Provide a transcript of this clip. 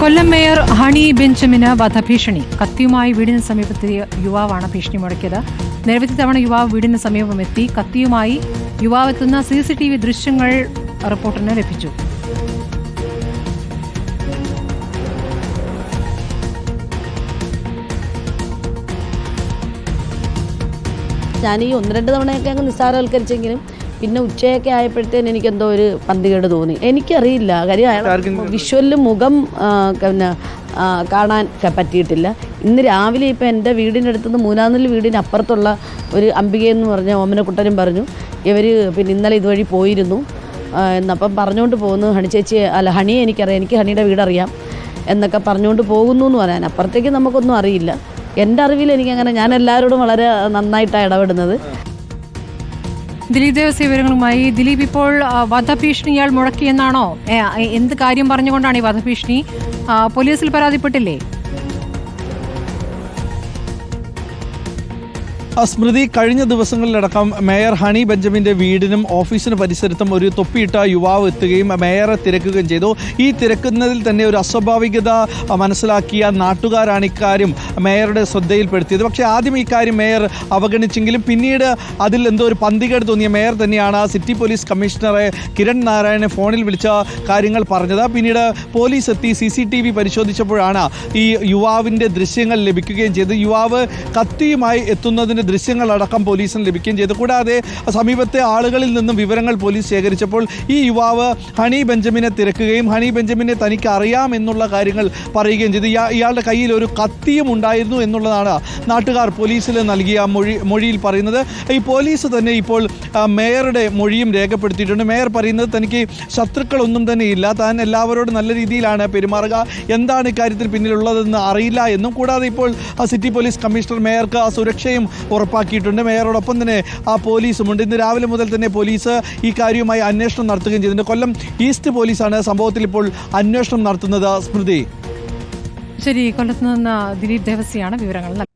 കൊല്ലം mayor honey ബെഞ്ചമിന് വധഭീഷണി. കത്തിയുമായി വീടിന് സമീപത്തെത്തിയ യുവാവാണ് ഭീഷണി മുടക്കിയത്. നിരവധി തവണ യുവാവ് വീടിന് സമീപമെത്തി കത്തിയുമായി യുവാവ് എത്തുന്ന സി സി ടി വി ദൃശ്യങ്ങൾ റിപ്പോർട്ടറിന് ലഭിച്ചു. ഞാൻ ഈ ഒന്ന് രണ്ട് തവണയൊക്കെ അങ്ങ് നിസ്സാരവൽക്കരിച്ചെങ്കിലും പിന്നെ ഉച്ചയൊക്കെ ആയപ്പോഴത്തേന് എനിക്ക് എന്തോ ഒരു പന്തികേട് തോന്നി. എനിക്കറിയില്ല. കാര്യം അയാൾ വിഷ്വലിൽ മുഖം പിന്നെ കാണാൻ പറ്റിയിട്ടില്ല. ഇന്ന് രാവിലെ ഇപ്പം എന്റെ വീടിന്റെ അടുത്തുനിന്ന് മൂന്നാന്നിൽ വീടിന് അപ്പുറത്തുള്ള ഒരു അംബിക എന്ന് പറഞ്ഞ ഓമനക്കുട്ടനും പറഞ്ഞു. ഇവർ പിന്നെ ഇന്നലെ ഇതുവഴി പോയിരുന്നു. എന്നപ്പം പറഞ്ഞുകൊണ്ട് പോകുന്നു ഹണി ചേച്ചി അല്ല ഹണി എനിക്കറിയാം. എനിക്ക് ഹണിയുടെ വീടറിയാം. എന്നൊക്കെ പറഞ്ഞുകൊണ്ട് പോകുന്നു എന്ന് പറയാൻ. അപ്പുറത്തേക്ക് നമുക്കൊന്നും അറിയില്ല. എന്റെ അറിവിൽ എനിക്കങ്ങനെ ഞാൻ എല്ലാവരോടും വളരെ നന്നായിട്ടാണ് ഇടപെടുന്നത്. ദിലീപ് ദേവസ്യ വിവരങ്ങളുമായി. ദിലീപ് ഇപ്പോൾ വധഭീഷണി ഇയാൾ മുടക്കിയെന്നാണോ എന്ത് കാര്യം പറഞ്ഞുകൊണ്ടാണ് ഈ വധഭീഷണി? പോലീസിൽ പരാതിപ്പെട്ടില്ലേ? സ്മൃതി കഴിഞ്ഞ ദിവസങ്ങളിലടക്കം മേയർ ഹണി ബെഞ്ചമിന്റെ വീടിനും ഓഫീസിന് പരിസരത്തും ഒരു തൊപ്പിയിട്ട യുവാവ് എത്തുകയും മേയറെ തിരക്കുകയും ചെയ്തു. ഈ തിരക്കുന്നതിൽ തന്നെ ഒരു അസ്വാഭാവികത മനസ്സിലാക്കിയ നാട്ടുകാരാണ് ഇക്കാര്യം മേയറുടെ ശ്രദ്ധയിൽപ്പെടുത്തിയത്. പക്ഷേ ആദ്യം ഇക്കാര്യം കാര്യം മേയർ അവഗണിച്ചെങ്കിലും പിന്നീട് അതിൽ എന്തോ ഒരു പന്തികേട് തോന്നിയ മേയർ തന്നെയാണ് സിറ്റി പോലീസ് കമ്മീഷണറെ കിരൺ നാരായണനെ ഫോണിൽ വിളിച്ച കാര്യങ്ങൾ പറഞ്ഞത്. പിന്നീട് പോലീസ് എത്തി സി സി ടി വി പരിശോധിച്ചപ്പോഴാണ് ഈ യുവാവിന്റെ ദൃശ്യങ്ങൾ ലഭിക്കുകയും ചെയ്തത്. യുവാവ് കത്തിയുമായി എത്തുന്നതിന്റെ ദൃശ്യങ്ങളടക്കം പോലീസിന് ലഭിക്കുകയും ചെയ്തു. കൂടാതെ സമീപത്തെ ആളുകളിൽ നിന്നും വിവരങ്ങൾ പോലീസ് ശേഖരിച്ചപ്പോൾ ഈ യുവാവ് ഹണി ബെഞ്ചമിനെ തിരക്കുകയും ഹണി ബെഞ്ചമിനെ തനിക്ക് അറിയാം എന്നുള്ള കാര്യങ്ങൾ പറയുകയും ചെയ്തു. ഇയാളുടെ കയ്യിൽ ഒരു കത്തിയും ഉണ്ടായിരുന്നു എന്നുള്ളതാണ് നാട്ടുകാർ പോലീസിൽ നൽകിയ മൊഴി മൊഴിയിൽ പറയുന്നത്. ഈ പോലീസ് തന്നെ ഇപ്പോൾ മേയറുടെ മൊഴിയും രേഖപ്പെടുത്തിയിട്ടുണ്ട്. മേയർ പറയുന്നത് തനിക്ക് ശത്രുക്കളൊന്നും തന്നെ ഇല്ല. താൻ എല്ലാവരോടും നല്ല രീതിയിലാണ് പെരുമാറുക. എന്താണ് ഇക്കാര്യത്തിൽ പിന്നിലുള്ളതെന്ന് അറിയില്ല എന്നും. കൂടാതെ ഇപ്പോൾ സിറ്റി പോലീസ് കമ്മീഷണർ മേയർക്ക് ആ സുരക്ഷയും ഉറപ്പാക്കിയിട്ടുണ്ട്. മേയറോടൊപ്പം തന്നെ ആ പോലീസുമുണ്ട്. ഇന്ന് രാവിലെ മുതൽ തന്നെ പോലീസ് ഈ കാര്യവുമായി അന്വേഷണം നടത്തുകയും ചെയ്തിട്ടുണ്ട്. കൊല്ലം ഈസ്റ്റ് പോലീസാണ് സംഭവത്തിൽ ഇപ്പോൾ അന്വേഷണം നടത്തുന്നത്. സ്മൃതി. ശരി കൊല്ലത്ത് നിന്ന് ദിലീപ് ദേവസിയാണ് വിവരങ്ങൾ.